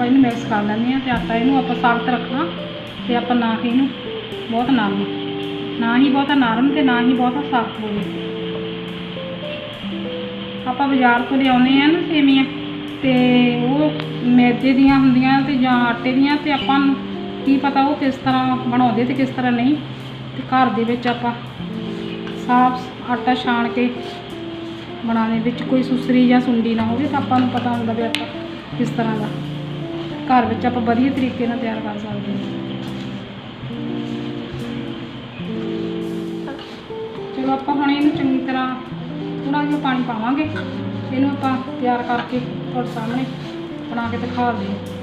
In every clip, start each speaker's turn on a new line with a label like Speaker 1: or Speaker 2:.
Speaker 1: ਆਪਾਂ ਇਹਨੂੰ ਮਿਕਸ ਕਰ ਲੈਂਦੇ ਹਾਂ ਤੇ ਆਟਾ ਇਹਨੂੰ ਆਪਾਂ ਸਖਤ ਰੱਖਣਾ ਤੇ ਆਪਾਂ ਨਾ ਹੀ ਇਹਨੂੰ ਬਹੁਤ ਨਰਮ, ਨਾ ਹੀ ਬਹੁਤਾ ਨਰਮ ਤੇ ਨਾ ਹੀ ਬਹੁਤਾ ਸਖਤ ਹੋਵੇ ਆਪਾਂ ਬਾਜ਼ਾਰ ਤੋਂ ਲਿਆਉਂਦੇ ਆ ਨਾ ਸੇਮੀਆਂ ਤੇ ਉਹ ਮੈਦੇ ਦੀਆਂ ਹੁੰਦੀਆਂ ਤੇ ਜਾਂ ਆਟੇ ਦੀਆਂ ਤੇ ਆਪਾਂ ਨੂੰ ਕੀ ਪਤਾ ਉਹ ਕਿਸ ਤਰ੍ਹਾਂ ਬਣਾਉਂਦੇ ਤੇ ਕਿਸ ਤਰ੍ਹਾਂ ਨਹੀਂ। ਤੇ ਘਰ ਦੇ ਵਿੱਚ ਆਪਾਂ ਸਾਫ਼ ਆਟਾ ਛਾਣ ਕੇ ਬਣਾਉਣੇ ਵਿੱਚ ਕੋਈ ਸੁਸਰੀ ਜਾਂ ਸੁੰਡੀ ਨਾ ਹੋਵੇ ਤਾਂ ਆਪਾਂ ਨੂੰ ਪਤਾ ਹੁੰਦਾ ਵੀ ਆਟਾ ਕਿਸ ਤਰ੍ਹਾਂ ਦਾ ਘਰ ਵਿੱਚ ਆਪਾਂ ਵਧੀਆ ਤਰੀਕੇ ਨਾਲ ਤਿਆਰ ਕਰ ਸਕਦੇ ਹਾਂ। ਚਲੋ ਆਪਾਂ ਹੁਣ ਇਹਨੂੰ ਚੰਗੀ ਤਰ੍ਹਾਂ ਥੋੜ੍ਹਾ ਜਿਹਾ ਪਾਣੀ ਪਾਵਾਂਗੇ। ਇਹਨੂੰ ਆਪਾਂ ਤਿਆਰ ਕਰਕੇ ਤੁਹਾਡੇ ਸਾਹਮਣੇ ਬਣਾ ਕੇ ਦਿਖਾ ਦਿਓ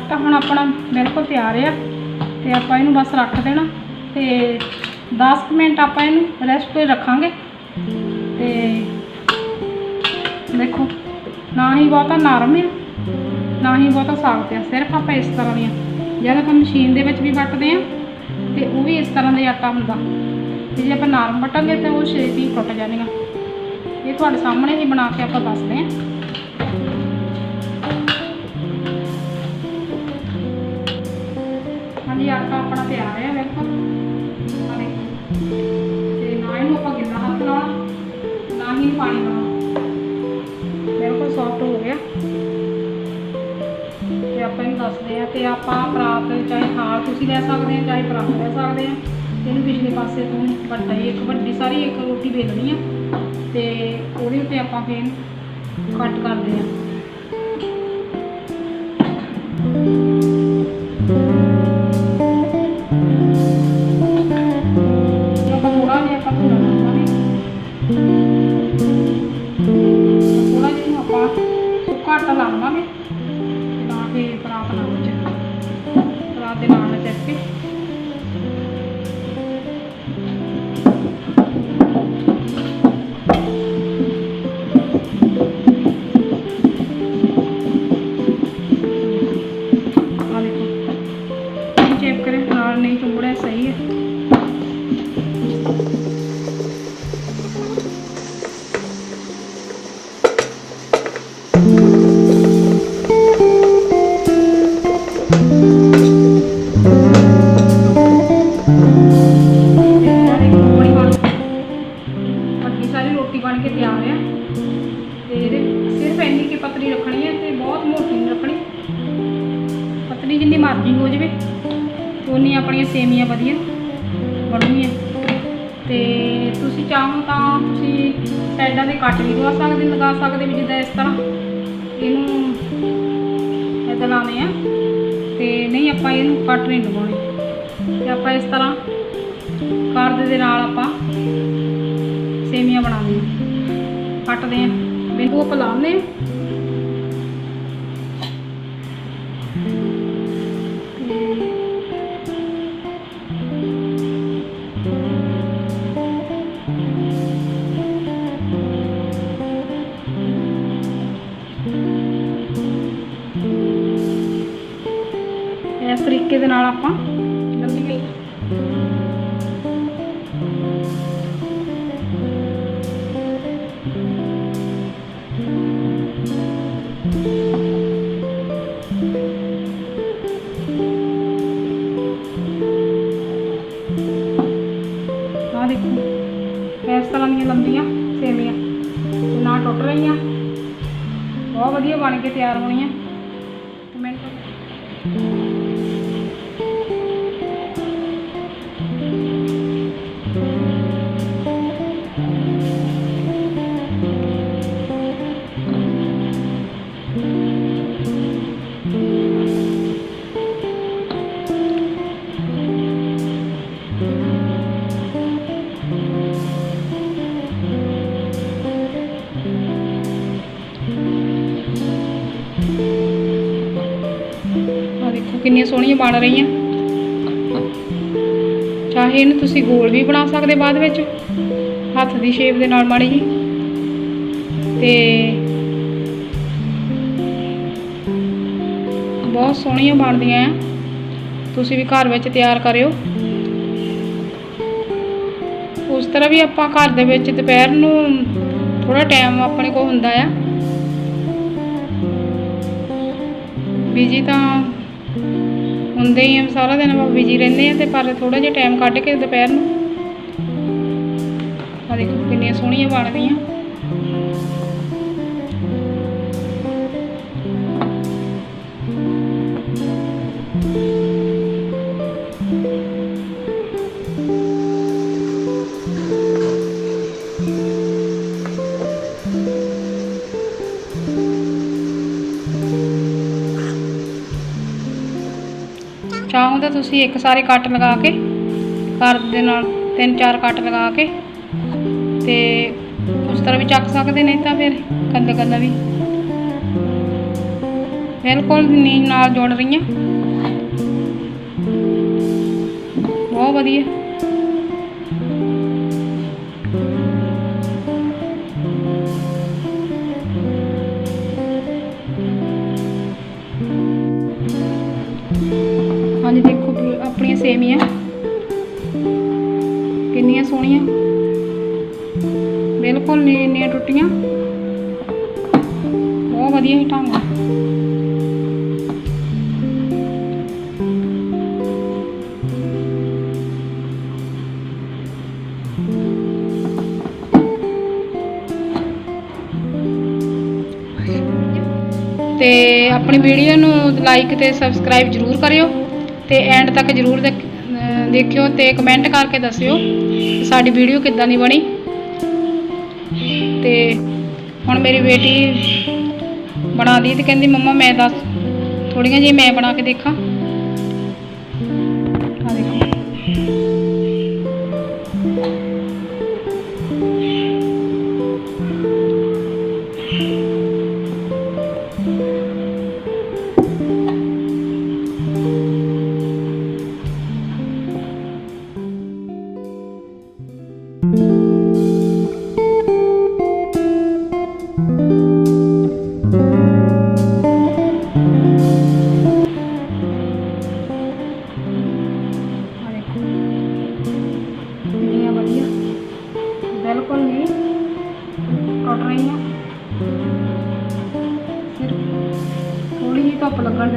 Speaker 1: ਆਟਾ ਹੁਣ ਆਪਣਾ ਬਿਲਕੁਲ ਤਿਆਰ ਆ ਤੇ ਆਪਾਂ ਇਹਨੂੰ ਬਸ ਰੱਖ ਦੇਣਾ ਤੇ 10 ਕੁ ਮਿੰਟ ਆਪਾਂ ਇਹਨੂੰ ਰੈਸਟ ਤੇ ਰੱਖਾਂਗੇ। ਤੇ ਦੇਖੋ, ਨਾ ਹੀ ਬਹੁਤਾ ਨਰਮ ਆ, ਨਾ ਹੀ ਬਹੁਤਾ ਸਖਤ ਆ ਸਿਰਫ ਆਪਾਂ ਇਸ ਤਰ੍ਹਾਂ ਦੀਆਂ। ਜਦ ਆਪਾਂ ਮਸ਼ੀਨ ਦੇ ਵਿੱਚ ਵੀ ਵੱਟਦੇ ਆ, ਤੇ ਉਹ ਵੀ ਇਸ ਤਰ੍ਹਾਂ ਦਾ ਆਟਾ ਹੁੰਦਾ। ਤੇ ਜੇ ਆਪਾਂ ਨਰਮ ਵੱਟਾਂਗੇ ਤੇ ਉਹ ਛੇਤੀ ਟੁੱਟ ਜਾਣਗੀਆਂ ਇਹ ਤੁਹਾਡੇ ਸਾਹਮਣੇ ਹੀ ਬਣਾ ਕੇ ਆਪਾਂ ਦੱਸਦੇ ਆ। ਹਾਂਜੀ, ਆਟਾ ਆਪਣਾ ਤਿਆਰ ਹੈ, ਵੇਖੋ। ਆ ਦੇਖੋ। ਤੇ ਨਾ ਇਹਨੂੰ ਆਪਾਂ ਗਿੱਲਾ ਹੱਥ ਲਾਉਣਾ ਨਾ ਹੀ ਪਾਣੀ ਲਾਉਣਾ ਬਿਲਕੁਲ ਸੌਫਟ ਹੋ ਗਿਆ। ਤੇ ਆਪਾਂ ਇਹਨੂੰ ਦੱਸਦੇ ਆ ਤੇ ਆਪਾਂ ਪਰਾਤ ਚਾਹੇ ਥਾਲ ਤੁਸੀਂ ਲੈ ਸਕਦੇ ਆ ਚਾਹੇ ਪਰਾਤ ਲੈ ਸਕਦੇ ਆ ਇਹਨੂੰ ਪਿਛਲੇ ਪਾਸੇ ਤੋਂ ਵੱਡਾ ਹੀ, ਇੱਕ ਵੱਡੀ ਸਾਰੀ ਇੱਕ ਰੋਟੀ ਵੇਲਣੀ ਆ। ਤੇ ਉਹਦੇ ਉੱਤੇ ਆਪਾਂ ਫੇਰ ਕੱਟ ਕਰਦੇ ਆ ਜੇ ਆਪਾਂ ਥੋੜਾ ਜਿਹਾ ਆਪਾਂ ਭੁੰਨ ਲਵਾਂਗੇ ਥੋੜਾ ਜਿਹਾ ਇਹਨੂੰ ਆਪਾਂ ਪਤਲੀ ਰੱਖਣੀ ਹੈ ਤੇ ਬਹੁਤ ਮੋਟੀ ਨਹੀਂ ਰੱਖਣੀ। ਪਤਲੀ ਜਿੰਨੀ ਮਰਜ਼ੀ ਹੋ ਜਾਵੇ ਉਨੀ ਆਪਣੀਆਂ ਸੇਮੀਆਂ ਵਧੀਆ ਬਣਨਗੀਆਂ ਤੇ ਤੁਸੀਂ ਚਾਹੋ ਤਾਂ ਤੁਸੀਂ ਸਾਈਡਾਂ ਦੇ ਕੱਟ ਵੀ ਲਗਾ ਸਕਦੇ ਲਗਾ ਸਕਦੇ ਵੀ ਜਿੱਦਾਂ ਇਸ ਤਰ੍ਹਾਂ। ਇਹਨੂੰ ਇੱਦਾਂ ਲਾਉਣੇ ਆ ਤੇ ਨਹੀਂ ਆਪਾਂ ਇਹਨੂੰ ਕੱਟ ਨਹੀਂ ਲਗਾਉਣੇ। ਤੇ ਆਪਾਂ ਇਸ ਤਰ੍ਹਾਂ ਕਰਦ ਦੇ ਨਾਲ ਆਪਾਂ ਸੇਮੀਆਂ ਬਣਾਉਂਦੇ ਕੱਟਦੇ ਹਾਂ। ਬਿੰਦੂ ਆਪਾਂ ਲਾਉਂਦੇ ਹਾਂ। ਆਪਾਂ? ਲੰਬੀ ਆਹ ਦੇਖੋ ਇਸ ਤਰ੍ਹਾਂ ਦੀਆਂ ਲੰਬੀਆਂ ਸੇਮੀਆਂ। ਨਾ ਟੁੱਟ ਰਹੀਆਂ। ਬਹੁਤ ਵਧੀਆ ਬਣ ਕੇ ਤਿਆਰ ਹੋਣੀਆਂ। ਕਮੈਂਟ ਕਿੰਨੀਆਂ ਸੋਹਣੀਆਂ ਬਣ ਰਹੀਆਂ। ਚਾਹੇ ਇਹਨੂੰ ਤੁਸੀਂ ਗੋਲ ਵੀ ਬਣਾ ਸਕਦੇ ਬਾਅਦ ਵਿੱਚ, ਹੱਥ ਦੀ ਸ਼ੇਪ ਦੇ ਨਾਲ ਮਾੜੀ ਜੀ ਤੇ ਬਹੁਤ ਸੋਹਣੀਆਂ ਬਣਦੀਆਂ ਆ ਤੁਸੀਂ ਵੀ ਘਰ ਵਿੱਚ ਤਿਆਰ ਕਰਿਓ। ਉਸ ਤਰ੍ਹਾਂ ਵੀ ਆਪਾਂ ਘਰ ਦੇ ਵਿੱਚ ਦੁਪਹਿਰ ਨੂੰ ਥੋੜਾ ਟਾਈਮ ਆਪਣੇ ਕੋਲ ਹੁੰਦਾ ਆ। ਬੀਜੀ ਤਾਂ ਹੁੰਦੇ ਹੀ ਆ, ਸਾਰਾ ਦਿਨ ਆਪਾਂ ਬਿਜ਼ੀ ਰਹਿੰਦੇ ਆ ਤੇ ਪਰ ਥੋੜਾ ਜਿਹਾ ਟਾਈਮ ਕੱਢ ਕੇ ਦੁਪਹਿਰ ਨੂੰ। ਆ ਦੇਖੋ ਕਿੰਨੀਆਂ ਸੋਹਣੀਆਂ ਬਣਦੀਆਂ ਚਾਹੋ ਤਾਂ ਤੁਸੀਂ ਇੱਕ ਸਾਰੇ ਕੱਟ ਲਗਾ ਕੇ, ਘਰ ਦੇ ਨਾਲ ਤਿੰਨ ਚਾਰ ਕੱਟ ਲਗਾ ਕੇ ਤੇ ਉਸ ਤਰ੍ਹਾਂ ਵੀ ਚੱਕ ਸਕਦੇ ਨਹੀਂ ਤਾਂ ਫਿਰ ਕੰਦਾ ਕੰਦਾ ਵੀ। ਬਿਲਕੁਲ ਨੀਂਦ ਨਾਲ ਜੁੜ ਹਾਂ ਬਹੁਤ ਵਧੀਆ। ਕਿੰਨੀਆਂ ਸੋਹਣੀਆਂ। ਬਿਲਕੁਲ ਨਹੀਂ ਇੰਨੀਆਂ ਟੁੱਟੀਆਂ। ਬਹੁਤ ਵਧੀਆ ਹੀ ਢੰਗ। ਤੇ ਆਪਣੀ ਵੀਡੀਓ ਨੂੰ ਲਾਈਕ ਤੇ ਸਬਸਕ੍ਰਾਈਬ ਜਰੂਰ ਕਰਿਓ ਤੇ ਐਂਡ ਤੱਕ ਜਰੂਰ ਦੇਖ- ਦੇਖਿਓ ਤੇ ਕਮੈਂਟ ਕਰਕੇ ਦੱਸਿਓ। ਸਾਡੀ ਵੀਡੀਓ ਕਿੱਦਾਂ ਦੀ ਬਣੀ? ਤੇ ਹੁਣ ਮੇਰੀ ਬੇਟੀ ਬਣਾ ਦੀ ਤੇ ਕਹਿੰਦੀ, ਮੰਮਾ, ਮੈਂ ਦੱਸ ਥੋੜੀਆਂ ਜਿਹੀਆਂ ਮੈਂ ਬਣਾ ਕੇ ਦੇਖਾਂ।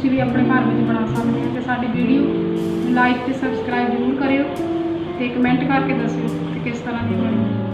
Speaker 1: ਤੁਸੀਂ ਵੀ ਆਪਣੇ ਘਰ ਵਿੱਚ ਬਣਾ ਸਕਦੇ ਹੋ ਤੇ ਸਾਡੀ ਵੀਡੀਓ ਲਾਈਕ ਤੇ ਸਬਸਕ੍ਰਾਈਬ ਜ਼ਰੂਰ ਕਰਿਓ ਤੇ ਕਮੈਂਟ ਕਰਕੇ ਦੱਸਿਓ ਕਿ ਕਿਸ ਤਰ੍ਹਾਂ ਦੀ ਬਣੀ।